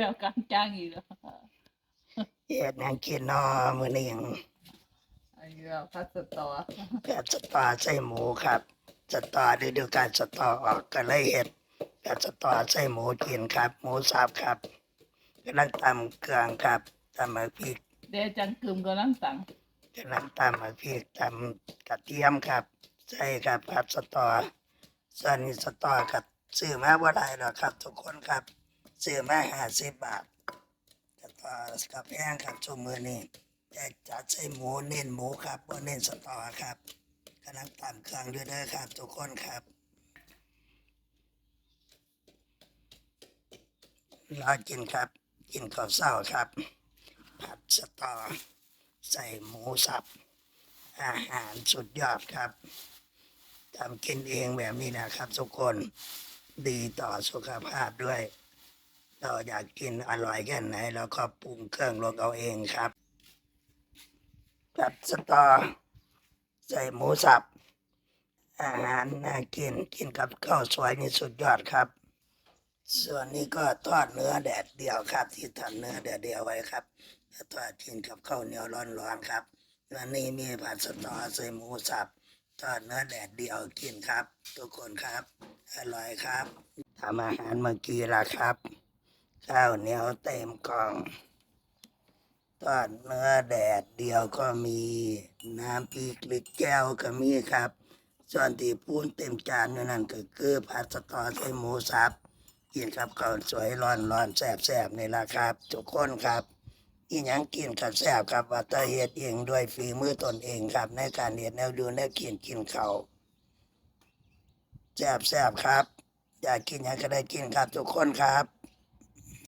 แล้วการจ้างอีกแล้วเฮ็ดหยังกินนอมื้อนี้หยังไอ้เรื่องพัสตอแบบสตอใส่หมูครับสตอฤดูกาลสตอออกก็เลยเฮ็ดแบบสตอใส่หมูกินครับ หมูสับครับกำลังตำเครื่องครับตำมะพริกเดยวจังกึมก็ลังตังกำลังตำมะพริกตำกระเทียมครับ ใส่ครับครับสตอส่วนนี้สตอครับซื้อมาบ่ได้หรอกครับ ทุกคนครับ ซื้อมา50บบาทสตอกับแพงครับช่วมือนี้แต่จัดใส่หมูเน้นหมูครับเน้นสตอครับกำลังตำเครื่องด้วยเด้อครับ ทุกคนครับรอกินครับ กินข้าวเช้าครับ ผัดสตอ ใส่หมูสับ อาหารสุดยอดครับทำกินเองแบบนี้นะครับ ทุกคนดีต่อสุขภาพด้วย เราอยากกินอร่อยแค่ไหนเราก็ปรุงเครื่องลงเอาเองครับผัดสตอใส่หมูสับ อาหารน่ากินกินกับข้าวสวยนี่สุดยอดครับ ส่วนนี้ก็ทอดเนื้อแดดเดียวครับ ที่ทำเนื้อแดดเดียวไว้ครับทอดกินกับข้าวเหนียวร้อนๆครับวันนี้มีผัดสตอใส่หมูสับทอดเนื้อแดดเดียวกินครับ ทุกคนครับ อร่อยครับทำอาหารเมื่อกี้ละครับ ข้าวเหนียวเต็มกล่อง ทอดเนื้อแดดเดียวก็มี น้ำพริกหรือแก้วก็มีครับ ส่วนที่พูนเต็มจานอยู่นั่นก็คือผัดสตอใส่หมูสับกินครับข้าวสวยร้อนร้อนแซ่บแซ่บนี่ละครับ ทุกคนครับอีหยังกินกับแซ่บครับว่าแตเฮ็ดเองด้วยฝีมือตนเองครับ ในการเฮ็ดแนวดูแนวกินกินเขาแซ่บแซ่บครับ อยากกินยังก็ได้กินครับทุกคนครับ